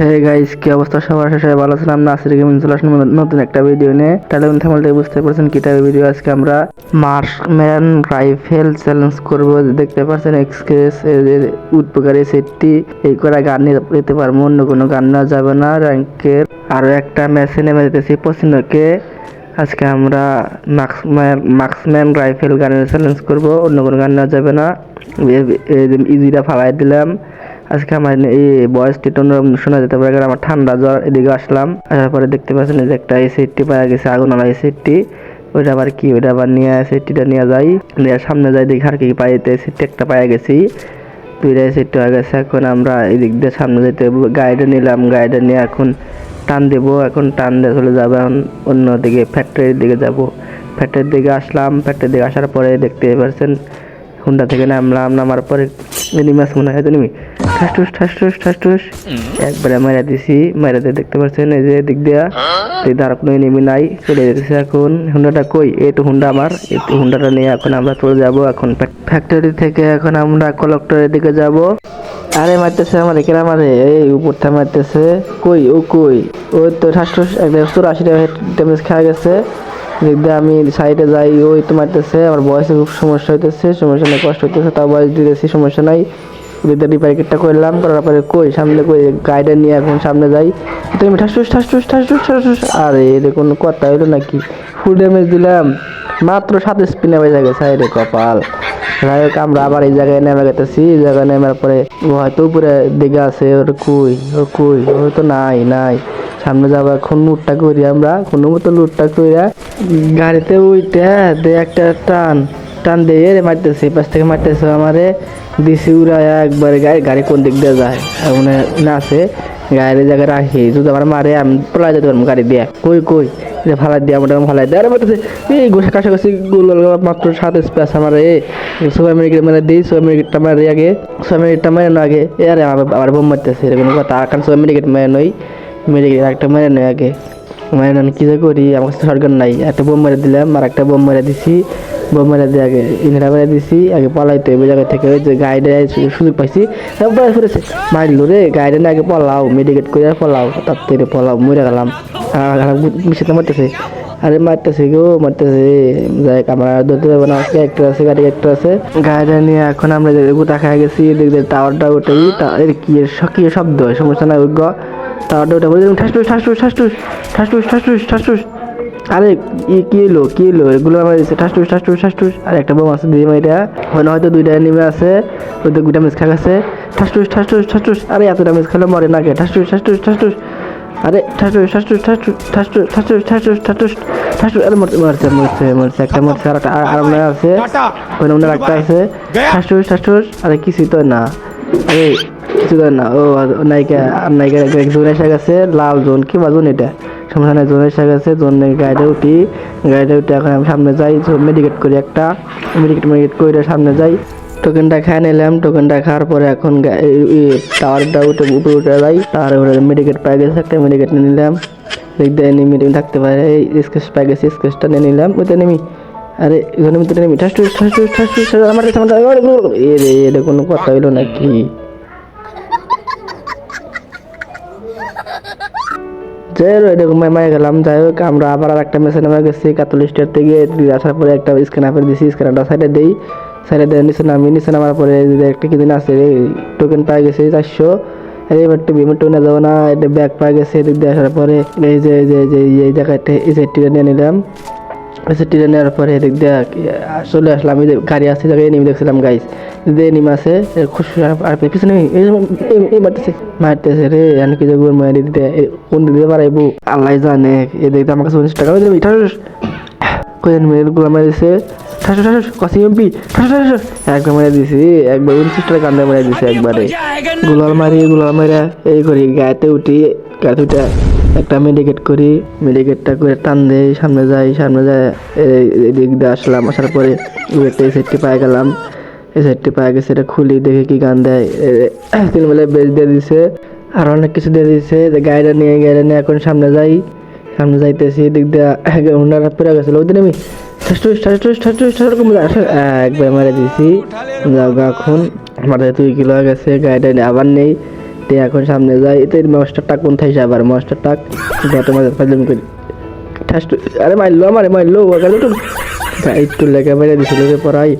Hey guys কি অবস্থা? সবার শেষে ভালো ছিলাম নাসির গেমিং চলে আসলাম নতুন একটা ভিডিও নিয়ে। তাহলে থামাল বুঝতে পারছেন কি টাইপের ভিডিও আজকে আমরা মার্কম্যান রাইফেল চ্যালেঞ্জ করব। দেখতে পাচ্ছেন এক্সপ্রেস উৎপকারী সেটটি। এই করা গান নিতে পারব, অন্য কোনো গান নেওয়া যাবে না। র্যাঙ্কের আরও একটা ম্যাচে নেমে যেতেছি পছন্দকে আজকে আমরা মার্কসম্যান মার্কসম্যান রাইফেল গানের চ্যালেঞ্জ করব। অন্য কোনো গান নেওয়া যাবে না। ইজিটা ফালাই দিলাম। আজকে আমার এই বয়সটি অন্যরকম শোনা যেতে পারে আমার ঠান্ডা জ্বর এদিকে আসলাম, আসার পরে দেখতে পাচ্ছেন যে একটা এই সেটটি পাওয়া গেছে, আগুন আলা এই সেটটি। ওইটা আবার কি, ওইটা আবার নিয়ে সেটটিটা নিয়ে যাই, নিয়ে সামনে যাই, দেখি আর কি পাইতে সেটটি একটা পাওয়া গেছি। দুইটা সেট হয়ে গেছে, এখন আমরা এদিক দিয়ে সামনে যেতে গাড়িটা নিলাম, গাড়িটা নিয়ে এখন টান দেবো, এখন টান দিয়ে চলে যাব, এখন অন্যদিকে ফ্যাক্টরির দিকে যাব। ফ্যাক্টরির দিকে আসলাম ফ্যাক্টরির দিকে আসার পরে দেখতে পারছেন হুন্ডা থেকে নামলাম, নামার পরে এনিমাস মনে হয় তো নিমি ঠাসটুস ঠাসটুস একবারে মারা দিছি মারা দিয়ে দেখতে পাচ্ছেন এই যে দিক দিয়া। কোনো এনিমি নাই, চলে যেতেছে এখন। হুন্ডাটা কই? এই তো হুন্ডা আমার। এই তো হুন্ডাটা নিয়ে এখন আমরা চলে যাব। এখন ফ্যাক্টরি থেকে এখন আমরা কলেক্টরের দিকে যাব। আরে, মারতেছে আমার মারে? এই উপরটা মারতেছে। কই? ও কই? ওই তো একটা চুরাশি ড্যামেজ গেছে। আমি সাইডে যাই, ওই তো মারতেছে। আমার বয়সে খুব সমস্যা হইতেছে, সমস্যা নেই, কষ্ট হইতেছে, তাও বয়স দিতেছি, সমস্যা নাই। দিকটা রিপাইকেটটা করলাম, করার পরে কই, সামনে কই গাইডে নিয়ে এখন সামনে যাই। তুমি ঠাসটুস ঠাসটুস ঠাসটুস ঠাসটুস আরে এটা কোনো কথা হইল নাকি? ফুল ড্যামেজ দিলাম। মাত্র সাত স্পিনে বেজে গেছে রে কপাল। যাই হোক, আমরা আবার এই জায়গায় নেমে গেতেছি। এই জায়গায় নেমার পরে হয়তো উপরে দিকে আছে, ওর কই ও কই, ও তো নাই নাই। সামনে যাব এখন লুটটা করি আমরা। কোনো মতো লুটটা কইরা গাড়িতে উইটা দে একটা টান। টান দিয়ে রে মারতেছে পাশ থেকে মারতেছে, আমারে দিছি উড়ায় একবারে গাড়ি গাড়ি কোন দিক দিয়ে যায়। মানে না আছে গাড়ির জায়গায় রাখি। যদি আমার মারে, আমি পলাই যেতে পারব গাড়ি দিয়ে। কই কই? এটা ফালাই দিয়ে আমার ফালাই দিয়ে। আরে এই গোসা কাছাকাছি গোল মাত্র সাত স্পেস আমার। এ সবাই মিনিট মানে দিই সবাই মিনিটটা মারে আগে সবাই মিনিটটা মারে না আগে। এ আরে আমার বোম মারতেছে, এরকম কথা। কারণ সবাই মিনিট মেরে নই মেডিকেল একটা মেরে নয় আগে। মেরে নেন কী যে করি? আমার কাছে সরকার নাই। একটা বোম মেরে দিলাম, আর একটা বোম মেরে দিছি। বোম মেরে দিয়ে আগে ইনহেরা মেরে দিছি, আগে পলাইতে ওই জায়গা থেকে। ওই যে গাইডে সুযোগ পাইছি। তারপরে ফিরেছে। মারলো রে, গাইডে না আগে পলাও মেডিকেট করে পলাও, তার থেকে পলাও, মরে গেলাম। মিশাতে মারতেছে। আরে মারতেছে গো, মারতেছে। যাই আমরা ধরতে পারব না। আজকে একটা আছে, গাড়ি একটা আছে। গাড়িটা নিয়ে এখন আমরা গোটা খাই গেছি দিয়ে টাওয়ারটা উঠেই এর কি কি শব্দ? সমস্যা গ টাওয়ারটা উঠে বলে ঠাসটুস ঠাসটুস ঠাসটুস ঠাসটুস ঠাসটুস ঠাসটুস। আরে ই কি এলো কি এলো এগুলো আমার ঠাসটুস ঠাসটুস ঠাসটুস আর একটা বোম আছে দিয়ে এটা মনে হয়তো দুইটা নেমে আছে ওদের দুইটা মিস খা গেছে ঠাসটুস ঠাসটুস ঠাসটুস আরে এত ড্যামেজ খেলে মরে না কে ঠাসটুস ঠাসটুস ঠাসটুস আরে ঠাসটুস ঠাসটুস ঠাসটুস ঠাসটুস ঠাসটুস ঠাসটুস ঠাসটুস ঠাসটুস আরে মরছে মরছে মরছে মরছে একটা মরছে আর একটা আর মনে আছে ওই মনে একটা আছে ঠাসটুস ঠাসটুস আরে কিছুই তো না আরে কিছু তো না। ও নায়িকা নায়িকা জোন এসে গেছে লাল জোন। কি বা জোন এটা? সমস্যা নাই জোন এসে গেছে জোনের গাড়িতে উঠি। গাড়িতে উঠে এখন আমি সামনে যাই মেডিকেট করি একটা। মেডিকেট মেডিকেট করে সামনে যাই। টোকেনটা খেয়ে নিলাম টোকেনটা খাওয়ার পরে এখন টাওয়ারটা উঠে উপরে উঠে যাই। উঠে মেডিকেট পাই গেছে, একটা মেডিকেট নিয়ে নিলাম। দেখতে এনিমি থাকতে পারে। স্কেচ পাই গেছে স্কেচটা নিয়ে নিলাম। ওইটা নেমি আরে এখানে ভিতরে নেমি ঠাসটুস ঠাসটুস ঠাসটুস আমার কাছে আমার এ রে এটা কোনো কথা হইল নাকি? যাই হোক এরকম মায়ে গেলাম। যাই হোক, আমরা আবার আর একটা মেসে নামে গেছি কাতলিস্টের থেকে। আসার পরে একটা স্ক্যানার দিছি স্ক্যানারটা সাইডে দিই। সাইডে দেওয়ার নিচে নামি নিচে নামার পরে একটা কি দিন আছে টোকেন পাই গেছে, চারশো। এবার টিভি আমি টোনে যাব না, এটা ব্যাগ পাই গেছে এদিক দিয়ে আসার পরে এই যে যে যে, এই জায়গাটা এই সেটটিটা নিয়ে নিলাম। সাইডটিটা নেওয়ার পরে এদিক চলে আসলাম। যে গাড়ি আছে জায়গায় নেমে দেখছিলাম গাইস দিয়ে নিম আছে খুশ আর পিছনে এই মারতেছে মারতেছে রে, আমি কি যে গুড় মারি দিতে কোন দিতে পারাইবো? আল্লাহ জানে, এ দেখতে আমার কাছে উনিশ টাকা দিবি ঠাস মেয়েরগুলো মারিছে। ঠাস ঠাস কসি এমপি, ঠাস ঠাস একবার মারি দিছি, একবার উনত্রিশ টাকা একবারে। গুলাল মারি গুলাল মারা এই করি, গায়েতে উঠি, গায়ে উঠে একটা মেডিকেট করি মেডিকেটটা করে টান দেই সামনে যাই সামনে যায় এদিক দিয়ে আসলাম আসার পরে একটা সাইডটি পায়ে গেলাম এই সাইডটি পায়ে গেছে এটা খুলি দেখে কি গান দেয় তিন বেলা বেচ দিয়ে দিছে আর অনেক কিছু দিয়ে দিছে যে গাড়িটা নিয়ে গাড়িটা নিয়ে এখন সামনে যাই সামনে যাইতেছি দিক দিয়ে হুন্ডাটা পেরে গেছিল ওই দিন আমি একবার মারে দিছি যাও গা এখন মাথায় দুই কিলো গেছে গাড়িটা আবার নেই হাঁটতে এখন সামনে যাই এতে মাস্টার টাক কোন থাইছে আবার? মাস্টার টাক যত মাঝে ফাইলাম করি। আরে মারলো আমারে মারলো ওখানে তো একটু লেখা বেড়ে দিছিল পড়াই।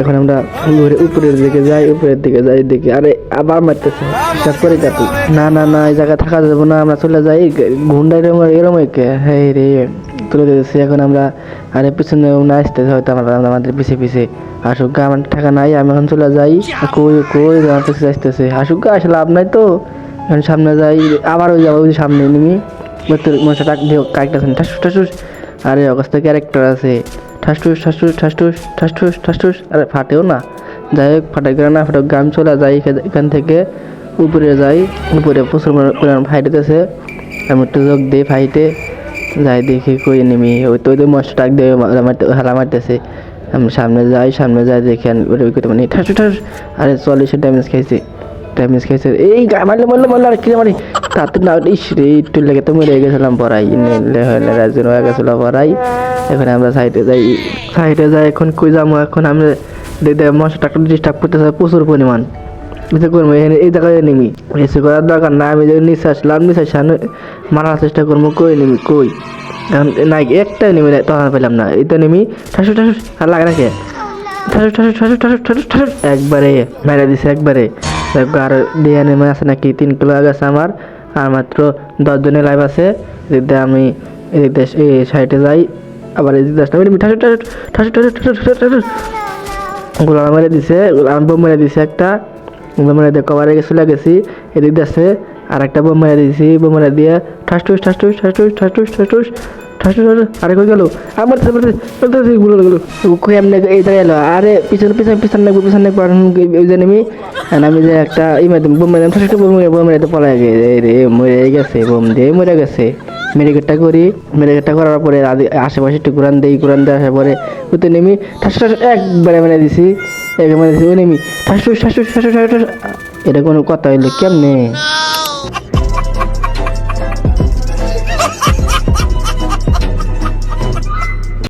এখন আমরা ঘুরে উপরের দিকে যাই উপরের দিকে যাই দেখি। আরে আবার মারতেছে। হিসাব করে কাটু না না না এই জায়গায় থাকা যাব না আমরা চলে যাই। ঘুন্ডা এরম একে হ্যাঁ রে তুলে দিয়েছি এখন আমরা আরে পিছনে না আসতেছে হয়তো আমরা আমাদের পিছে পিছে। আসুক গা, আমার টাকা নাই আমি এখন চলে যাই। কই কই আমার পিছে আসতেছে। আসুক গা, আসলে লাভ নাই তো। এখন সামনে যাই আবার ওই যাব ওই সামনে নিমি মশা টাক দিয়ে কাকতেছেন ঠাসুস ঠাসুস আরে অবস্থা ক্যারেক্টার আছে? ঠাসটুস ঠাসটুস ঠাসটুস ঠাসটুস ঠাসটুস। আরে ফাটেও না। যাই হোক ফাটাই করে না, ফাটাক গান চলে যাই এখান- থেকে। উপরে যাই। উপরে প্রচুর পরিমাণ ফাইট আমি একটু যোগ দিই ফাইটে যাই দেখি কই নেমি। ওই তো ওই তো মশা টাক দিয়ে হালা মারতেছে। আমি সামনে যাই সামনে যাই, দেখি ওই মানে ঠাসু ঠাস আরে চল্লিশে ড্যামেজ খাইছে। ড্যামেজ খাইছে। এই মারলে মারলে মারলে, আর কি মারি? তাতে না ইস রে একটু লেগে তো মরে গেছিলাম পড়াই। রাজন হয়ে গেছিল পড়াই। এখন আমরা সাইডে যাই। সাইডে যাই, এখন কই যাব? এখন আমরা দেখতে মশাটাকে ডিস্টার্ব করতেছে প্রচুর পরিমাণ। এসে করব এখানে এই জায়গায় নেমি। এসে করার দরকার না আমি যদি নিচে আসলাম, নিচে আসলে মারার চেষ্টা করব। কই নেমি? কই? এখন না একটা নেমে তখন পেলাম না। তো নেমি। ঠাসু ঠাসু, আর লাগে নাকি? ঠাসু ঠাসু ঠাসু ঠাসু ঠাসু ঠাসু। একবারে, মেরে দিছে একবারে। আর ডিএনএ আছে নাকি? তিন কিলো আগে আছে আমার। আর মাত্র দশ জনের লাইভ আছে। এদিকে আমি এদিক এই সাইডে যাই। আবার এদিক দিয়ে আমি ঠাসু ঠাসু ঠাসু ঠাসু ঠাসু ঠাসু ঠাসু গোলাম মেরে দিছে, গোলাম বোম মেরে দিছে একটা। বোম মেরে দিয়ে কভারে গেছিল গেছি এদিক দিয়ে আর একটা বোম মেরে দিয়েছি। বোম মেরে দিয়ে ঠাস, ঠুস ঠাস ঠুস ঠাস ঠুস ঠাস, ঠুস ঠাসটুস ঠাসটুস আরে কই গেল আমারগুলো গেল কই এমনি এই জায়গায় এলো আরে পিছনে পিছনে পিছনে নাকবো পিছনে নাকবো আর ওই নেমি আর আমি যে একটা ই মাধ্যম বোম মেরে ঠাসটুস বোম বোম মেরে তো পলাই গেছে রে মরে গেছে বোম দিয়ে মরে গেছে মেডিকেটটা করি মেডিকেটটা করার পরে আশেপাশে একটু কোরআন দেই কোরআন দিয়ে আসার পরে ওতে নেমি ঠাস ঠাস একবারে মেরে দিছি একবার মেরে দিছি ওই নেমি ঠাস ঠাস ঠাস ঠাস এটা কোনো কথা হইল কেমনে